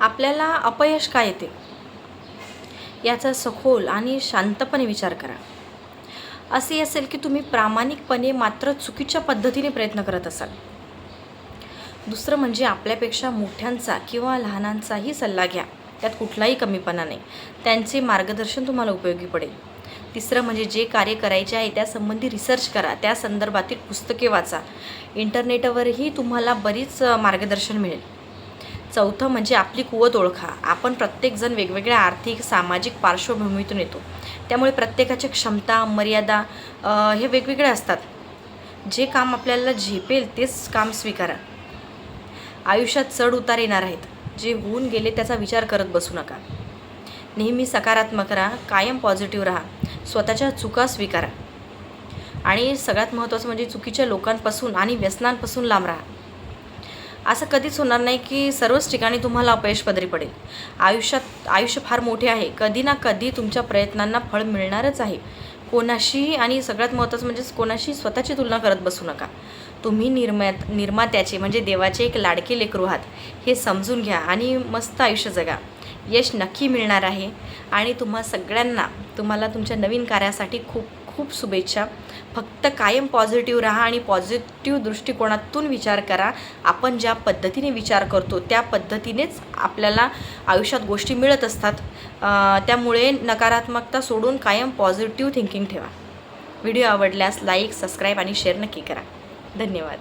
आपल्याला अपयश का येते? याचा सखोल आणि शांतपणे विचार करा. असे असेल की तुम्ही प्रामाणिकपणे मात्र चुकीच्या पद्धतीने प्रयत्न करत असाल. दुसरं म्हणजे आपल्यापेक्षा मोठ्यांचा किंवा लहानांचाही सल्ला घ्या. त्यात कुठलाही कमीपणा नाही. त्यांचे मार्गदर्शन तुम्हाला उपयोगी पडेल. तिसरं म्हणजे जे कार्य करायचे आहे त्यासंबंधी रिसर्च करा. त्या संदर्भातील पुस्तके वाचा. इंटरनेटवरही तुम्हाला बरीच मार्गदर्शन मिळेल. चौथं म्हणजे आपली कुवत ओळखा. आपण प्रत्येकजण वेगवेगळ्या आर्थिक सामाजिक पार्श्वभूमीतून येतो. त्यामुळे प्रत्येकाच्या क्षमता मर्यादा हे वेगवेगळे असतात. जे काम आपल्याला झेपेल तेच काम स्वीकारा. आयुष्यात चढ उतार येणार आहेत. जे होऊन गेले त्याचा विचार करत बसू नका. नेहमी सकारात्मक राहा कायम पॉझिटिव्ह राहा. स्वतःच्या चुका स्वीकारा. आणि सगळ्यात महत्त्वाचं म्हणजे चुकीच्या लोकांपासून आणि व्यसनांपासून लांब राहा. असं कधीच होणार नाही की सर्वच ठिकाणी तुम्हाला अपयश पदरी पडेल. आयुष्यात आयुष्य फार मोठे आहे. कधी ना कधी तुमच्या प्रयत्नांना फळ मिळणारच आहे. कोणाशी आणि सगळ्यात महत्त्वाचं म्हणजे कोणाशी स्वतःची तुलना करत बसू नका. तुम्ही निर्मात निर्मात्याचे म्हणजे देवाचे एक लाडके लेकरू आहात. हे समजून घ्या आणि मस्त आयुष्य जगा. यश नक्की मिळणार आहे. आणि तुम्हा सगळ्यांना तुम्हाला तुमच्या नवीन कार्यासाठी खूप खूप शुभेच्छा. फक्त कायम पॉझिटिव्ह राहा आणि पॉझिटिव्ह दृष्टिकोनातून विचार करा. आपण ज्या पद्धतीने विचार करतो त्या पद्धतीनेच आपल्याला आयुष्यात गोष्टी मिळत असतात. त्यामुळे नकारात्मकता सोडून कायम पॉझिटिव्ह थिंकिंग ठेवा. व्हिडिओ आवडल्यास लाईक सबस्क्राईब आणि शेअर नक्की करा. धन्यवाद.